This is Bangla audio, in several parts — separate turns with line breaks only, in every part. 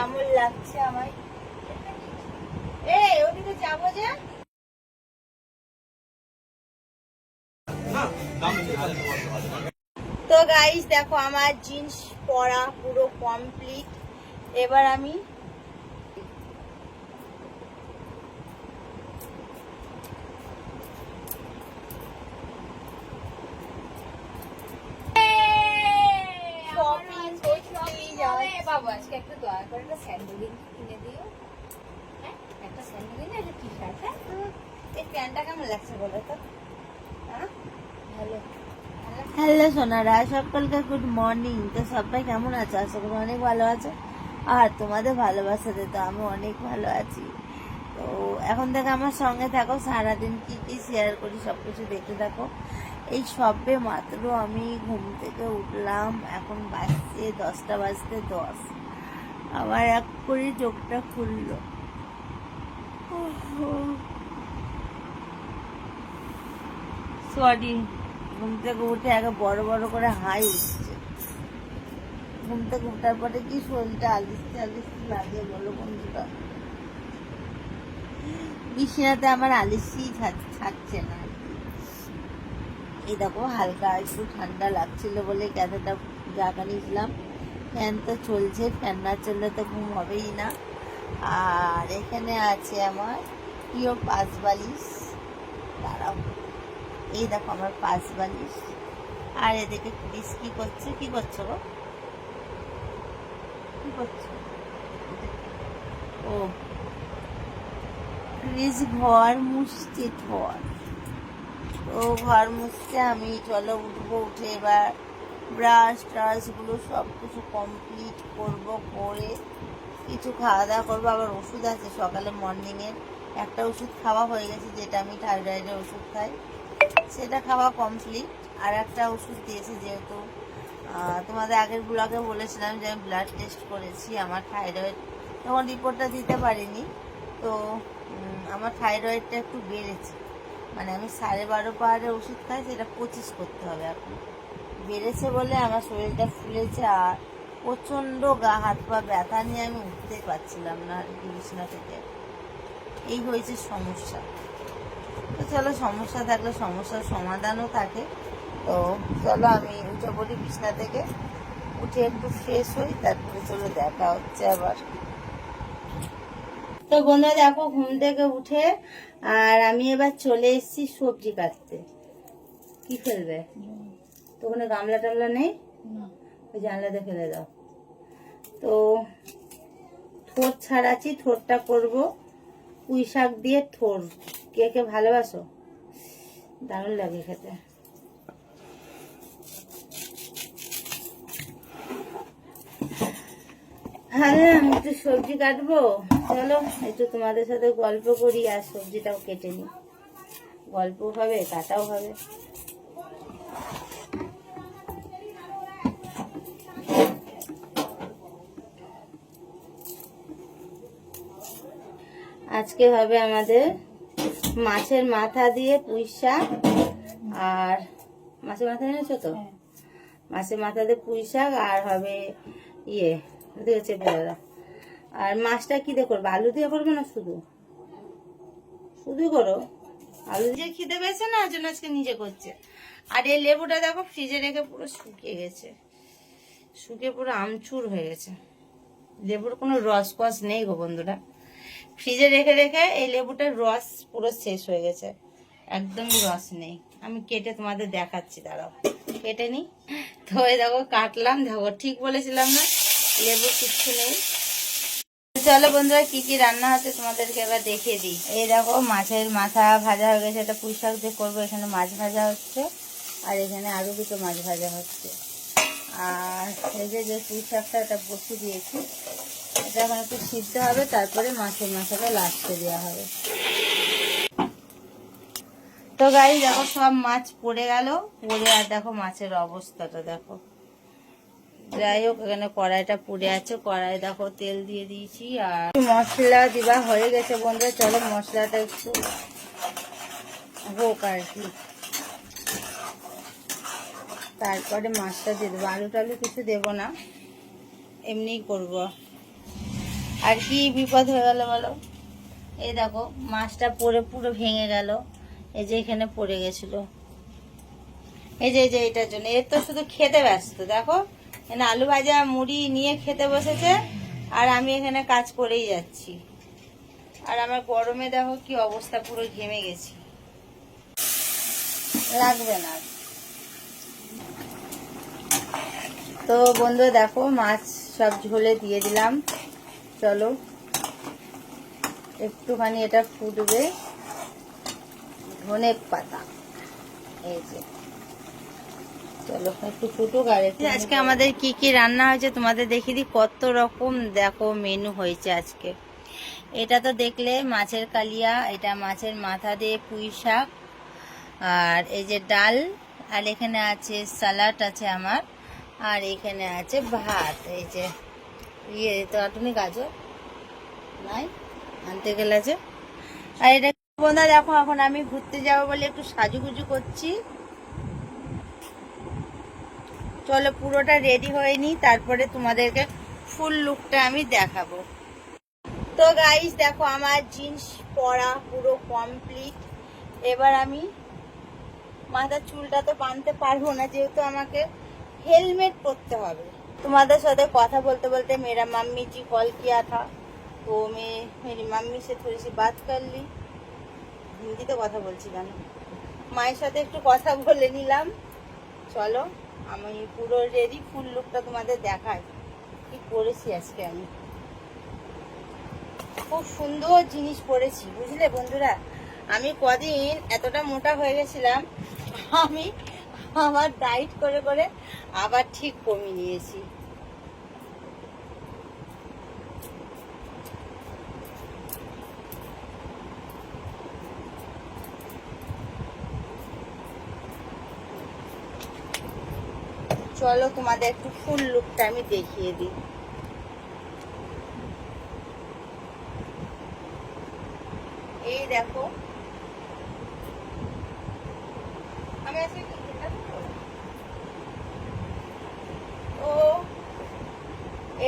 কেমন লাগছে ওদিকে যাব তো গাইস দেখো আমার জিন্স পরা পুরো কমপ্লিট এবার আমি Shopping করতেই যাচ্ছি।
বাবু আজকে একটু দয়া করে একটা স্যান্ডেলিন কিনে দিও। হ্যাঁ? একটা স্যান্ডেলিন একটা টি শার্ট হ্যাঁ
এই প্যান্টটা কেমন লাগছে বলো তো? হ্যাঁ?
ভালো।
হ্যালো সোনারা। সকলকে গুড মর্নিং তো সবাই কেমন আছো? আশা করি অনেক ভালো আছো। আর তোমাদের ভালোবাসাতে তো আমি অনেক ভালো আছি। তো এখন থেকে আমার সঙ্গে থাকো। সারাদিন কি কি শেয়ার করি সব কিছু দেখতে থাকো। এই সবে মাত্র আমি ঘুম থেকে উঠলাম। এখন বাজছে দশটা বাজতে দশ। আবার এক করে চোখটা খুললো। সরি ঘুম থেকে উঠে আগে বড় বড় করে হাই উঠছে। ঘুম থেকে উঠার পরে কি শরীরটা আলিস্তে আলিস্তে লাগে বলো বন্ধুটা বিছানাতে আমার আলিসি থাকছে না। এই দেখো হালকা একটু ঠান্ডা লাগছিল বলে ক্যাথেটা জাগা নিয়েছিলাম। ফ্যান তো চলছে, ফ্যান না চললে তো ঘুম হবেই না। আর এখানে আছে আমার প্রিয় পাঁচ বালিশ। দাঁড়াও। এই দেখো আমার পাঁচ বালিশ। আর এদিকে ক্রিস কি করছে। কি করছ গো? কি করছ? ও। ক্রিস ঘর মুছছে ঘর তো ঘর মুছতে আমি চলো উঠবো, উঠে এবার ব্রাশ ট্রাশগুলো সব কিছু কমপ্লিট করব, করে কিছু খাওয়া দাওয়া করব। আবার ওষুধ আছে সকালে মর্নিংয়ের একটা ওষুধ খাওয়া হয়ে গেছে যেটা আমি থাইরয়েডের ওষুধ খাই। সেটা খাওয়া কমপ্লিট আর একটা ওষুধ দিয়েছে যেহেতু তোমাদের আগের ব্লগে বলেছিলাম যে আমি ব্লাড টেস্ট করেছি, আমার থাইরয়েড তখন রিপোর্টটা দিতে পারিনি। তো আমার থাইরয়েডটা একটু বেড়েছে। মানে আমি সাড়ে বারো পাহাড়ে ওষুধ খাই, সেটা পঁচিশ করতে হবে এখন। বেড়েছে বলে আমার শরীরটা ফুলেছে আর প্রচণ্ড গা, হাত পা ব্যথা নিয়ে আমি উঠতেই পারছিলাম না আর কি বিছানা থেকে। এই হয়েছে সমস্যা। তো চলো, সমস্যা থাকলে সমস্যার সমাধানও থাকে। তো চলো, আমি উঠে পড়ি বিছনা থেকে। উঠে একটু ফ্রেশ হই, তারপরে চলো দেখা হচ্ছে আবার। তো বন্ধুরা দেখো ঘুম থেকে উঠে আর আমি এবার চলে এসেছি সবজি কাটতে। কি ফেলবে? তো ওখানে গামলা টামলা নেই? ওই জানলাতে ফেলে দাও। তো থোর ছাড়াচ্ছি থোরটা করব। পুঁই শাক দিয়ে থোর কে কে ভালোবাসো? দারুণ লাগে খেতে। হ্যাঁ আমি একটু সবজি কাটবো। চলো একটু তোমাদের সাথে গল্প করি আর সবজিটাও কেটে নিই। গল্প হবে কাটাও হবে। আজকে হবে আমাদের মাছের মাথা দিয়ে পুঁই শাক আর মাছের মাথা এনেছো তো? মাছের মাথা দিয়ে পুঁই শাক আর হবে ইয়ে দিয়ে চেপে দাদা আর মাছটা কি দিয়ে করব? আলু দিয়ে করব না শুধু? শুধু করো। আলু দিয়ে খিদে পেয়েছে না জন্য আজকে নিজে করছে। আর এই লেবুটা দেখো, ফ্রিজে রেখে পুরো শুকিয়ে গেছে। শুকিয়ে পুরো আমচুর হয়ে গেছে। লেবুর কোনো রস কস নেই গো বন্ধুরা। ফ্রিজে রেখে রেখে এই লেবুটার রস পুরো শেষ হয়ে গেছে। একদমই রস নেই। আমি কেটে তোমাদের দেখাচ্ছি, দাঁড়াও। কেটে নি। তো দেখো, কাটলাম। দেখো, ঠিক বলেছিলাম না? লেবু, কিচ্ছু নেই। চলো বন্ধুরা, কি কি রান্না হচ্ছে তোমাদেরকে এবার দেখিয়ে দিই। এই দেখো, মাছের মাথা ভাজা হয়ে গেছে। এটা পুঁই শাক দিয়ে করব, এখানে মাছ ভাজা হচ্ছে। আর এখানে আরও দুটো মাছ ভাজা হচ্ছে। আর এই যে যে পুঁই শাকটা, এটা বসে দিয়েছি। এটা এখন একটু সিদ্ধ হবে, তারপরে মাছের মাথাটা লাস্টে দেওয়া হবে। তো গাই দেখো, সব মাছ পড়ে গেল। পড়ে আর দেখো, মাছের অবস্থাটা দেখো। যাই হোক, এখানে কড়াইটা পুড়ে আছে। কড়াই দেখো, তেল দিয়ে দিয়েছি আর মশলা দিবা হয়ে গেছে বন্ধুরা, চলো মশলাটা একটু হোক আর কি। তারপরে মাছটা দিয়ে দেবো। আলু টালু কিছু দেবো না, এমনিই করব। আর কি বিপদ হয়ে গেল বলো? এই দেখো, মাছটা পরে পুরো ভেঙে গেল। এই যে এখানে পড়ে গেছিল। এই যে এই যে, এটার জন্য। এর তো শুধু খেতে ব্যস্ত, দেখো। এখানে আলু ভাজা, মুড়ি নিয়ে খেতে বসেছে, আর আমি এখানে কাজ করেই যাচ্ছি। আর আমার গরমে দেখো কি অবস্থা, পুরো ঘেমে গেছি। লাগবে না। তো বন্ধু, দেখো মাছ সব ঝোলে দিয়ে দিলাম। চলো, একটুখানি এটা ফুটবে ধনে পাতা এই যে। চলো একটু ফুটুক আর একটু আজকে আমাদের কি কি রান্না হয়েছে তোমাদের দেখিয়ে দিই। কত রকম দেখো মেনু হয়েছে আজকে। এটা তো দেখলে মাছের কালিয়া এটা মাছের মাথা দিয়ে পুঁই শাক আর এই যে ডাল আর এখানে আছে স্যালাড আছে আমার আর এখানে আছে ভাত। এই যে ইয়ে তো আটুনি গাজর নাই? আনতে গেলে আছে আর এটা বন্ধুরা দেখো এখন আমি ঘুরতে যাব বলে একটু সাজুগুজু করছি। চলো পুরোটা রেডি হয়ে নিই, তারপরে তোমাদেরকে ফুল লুকটা আমি দেখাবো। তো গাইস দেখো আমার জিন্স পরা পুরো কমপ্লিট এবার আমি মাথার চুলটা তো বাঁধতে পারব না, যেহেতু আমাকে হেলমেট পরতে হবে। তোমাদের সাথে কথা বলতে বলতে মেরা মাম্মি জি কল কিয়া থা। তো মে, মেরি মাম্মি সে থোড়ি সি বাত করলি হিন্দিতে কথা বলছি কেন মায়ের সাথে একটু কথা বলে নিলাম। চলো। আমি পুরো রেডি ফুল লুকটা তোমাদের দেখাই। কি করেছি আজকে আমি? খুব সুন্দর জিনিস পরেছি, বুঝলে বন্ধুরা? আমি কদিন এতটা মোটা হয়ে গেছিলাম, আমি আমার ডাইট করে করে আবার ঠিক কমিয়ে নিয়েছি। চলো তোমাদের একটু ফুল লুকটা আমি দেখিয়ে দিই। এই দেখো? তো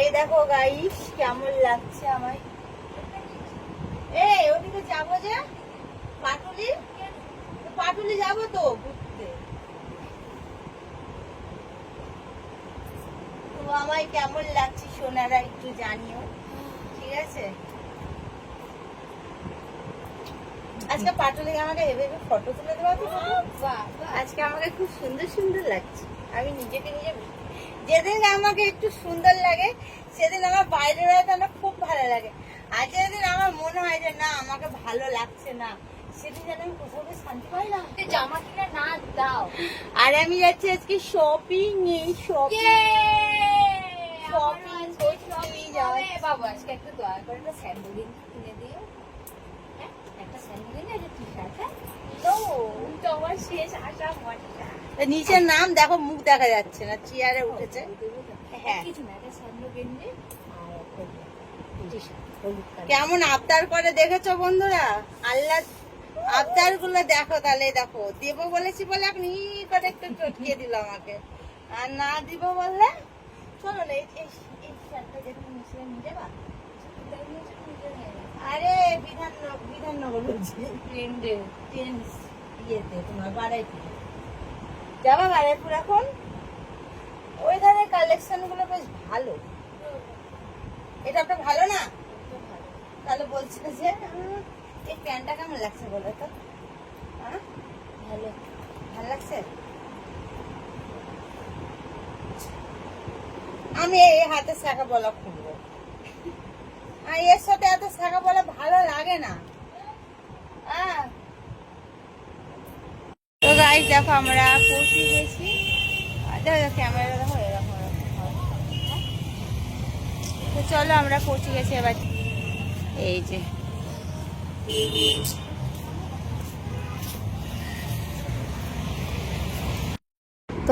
এই দেখো গাইস কেমন লাগছে আমায়। এই, ওদিকে যাব যে? পাটুলি? পাটুলি যাব তো ঘুরতে তো আমায় কেমন লাগছে সোনারা একটু জানিও। ঠিক আছে? আজকে পাটুলি আমাকে হেবে ফটো তুলে দেওয়া তো আজকে আমাকে খুব সুন্দর সুন্দর লাগছে। আমি নিজেকে নিজে যেদিন আমাকে একটু সুন্দর লাগে সেদিন আমার বাইরে বেড়াতে আমার খুব ভালো লাগে। আর যেদিন আমার মনে হয় যে না আমাকে ভালো লাগছে না সেদিন যেন আমি কোথাও শান্তি পাই না
জামা কিনে না দাও।
আর আমি যাচ্ছি আজকে শপিং এই শপিং নিচের নাম দেখো, মুখ দেখা যাচ্ছে না চেয়ারে উঠেছে। হ্যাঁ। কেমন আবদার করে দেখেছ বন্ধুরা? আল্লাহ আবদারগুলো দেখো তাহলে, দেখো, দেবো বলেছি বলে আপনি করে একটু চটকিয়ে দিল আমাকে। আর না দিব বললে? চলো না এই শার্টটা যেখানে মিশিয়ে নিয়ে যাবা আরে বিধান বিধাননগর বলছি
ট্রেন্ডে
ট্রেন ইয়েতে তোমার বাড়াইপুর যাবা বাড়াইপুর এখন ওই ধারে কালেকশনগুলো বেশ ভালো এটা একটা ভালো না তাহলে বলছে যে এই প্যান্টটা কেমন লাগছে বলো তো হ্যাঁ?
ভালো
ভালো লাগছে আমি এই হাতে শাখা বলা খুলবো। আর এর সাথে এত শাখা বলা ভালো লাগে না। দেখো আমরা পৌঁছে গেছি। দেখো ক্যামেরা দেখো এরকম। তো চলো আমরা পৌঁছে গেছি এবার। এই যে।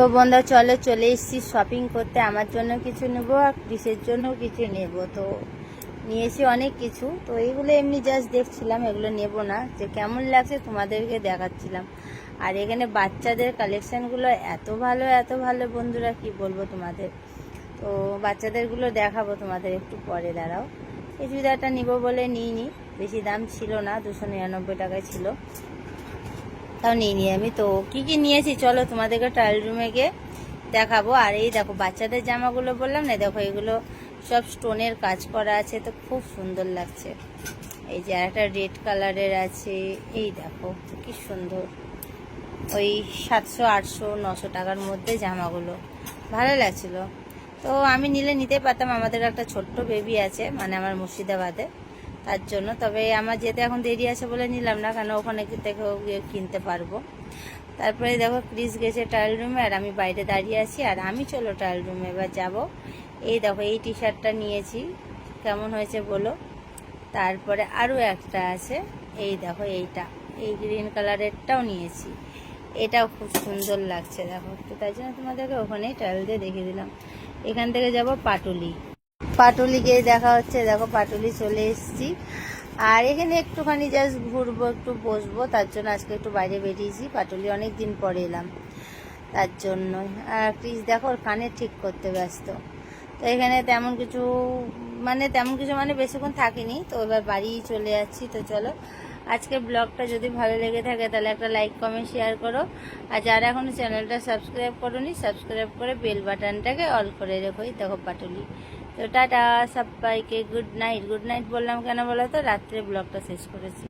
তো বন্ধা, চলে চলে এসেছি শপিং করতে। আমার জন্য কিছু নেব আর ক্রিসের জন্য কিছু নেব? তো নিয়েছি অনেক কিছু। তো এইগুলো এমনি জাস্ট দেখছিলাম, এগুলো নেব না। যে কেমন লাগছে তোমাদেরকে দেখাচ্ছিলাম। আর এখানে বাচ্চাদের কালেকশানগুলো এত ভালো এত ভালো। বন্ধুরা, কি বলব তোমাদের? তো বাচ্চাদেরগুলো দেখাবো তোমাদের একটু পরে, দাঁড়াও। এই চুড়িদারটা নিব বলে নিইনি। বেশি দাম ছিল না, দুশো নিরানব্বই টাকায় ছিল। তাও নিইনি আমি তো। কি কি নিয়েছি? চলো তোমাদেরকে ট্রায়াল রুমে গিয়ে দেখাবো। আর এই দেখো, বাচ্চাদের জামাগুলো বললাম না, দেখো এগুলো সব স্টোনের কাজ করা আছে, তো খুব সুন্দর লাগছে। এই যে একটা রেড কালারের আছে, এই দেখো, কি সুন্দর। ওই সাতশো, আটশো, নশো টাকার মধ্যে জামাগুলো। ভালো লাগছিল। তো আমি নিলে নিতে পারতাম, আমাদের একটা ছোট্ট বেবি আছে মানে আমার মুর্শিদাবাদে। তার জন্য। তবে আমার যেতে এখন দেরি আছে বলে নিলাম না কেন ওখানে থেকেও কিনতে পারব। তারপরে দেখো, ক্রিস গেছে ট্রায়াল রুমে আর আমি বাইরে দাঁড়িয়ে আছি, আর আমি চলো ট্রায়াল রুমে এবার যাব। এই দেখো, এই টি শার্টটা নিয়েছি, কেমন হয়েছে বলো? তারপরে আরও একটা আছে, এই দেখো, এইটা। এই গ্রিন কালারেরটাও নিয়েছি। এটাও খুব সুন্দর লাগছে, দেখো। তো তাই জন্য তোমাদেরকে ওখানেই ট্রায়াল দিয়ে দেখিয়ে দিলাম। এখান থেকে যাব পাটুলি। পাটুলি গিয়ে দেখা হচ্ছে, দেখো পাটুলি চলে এসেছি। আর এখানে একটুখানি জাস্ট ঘুরবো, একটু বসবো, তার জন্য আজকে একটু বাইরে বেরিয়েছি, পাটুলি অনেক দিন পরে এলাম। তার জন্য। আর প্লিজ দেখো, ওর কানে ঠিক করতে ব্যস্ত। তো এখানে তেমন কিছু মানে তেমন কিছু মানে বেশিক্ষণ থাকিনি, তো এবার বাড়ি চলে যাচ্ছি। তো চলো, আজকে ব্লগটা যদি ভালো লেগে থাকে, তাহলে একটা লাইক কমেন্ট শেয়ার করো। আর যারা এখনও চ্যানেলটা সাবস্ক্রাইব করোনি সাবস্ক্রাইব করে বেল বাটনটাকে অল করে রেখো। এই দেখো পাটুলি। তো টাটা, সবাইকে গুড নাইট। গুড নাইট বললাম কেন বলো তো? রাত্রে ব্লগটা শেষ করেছি।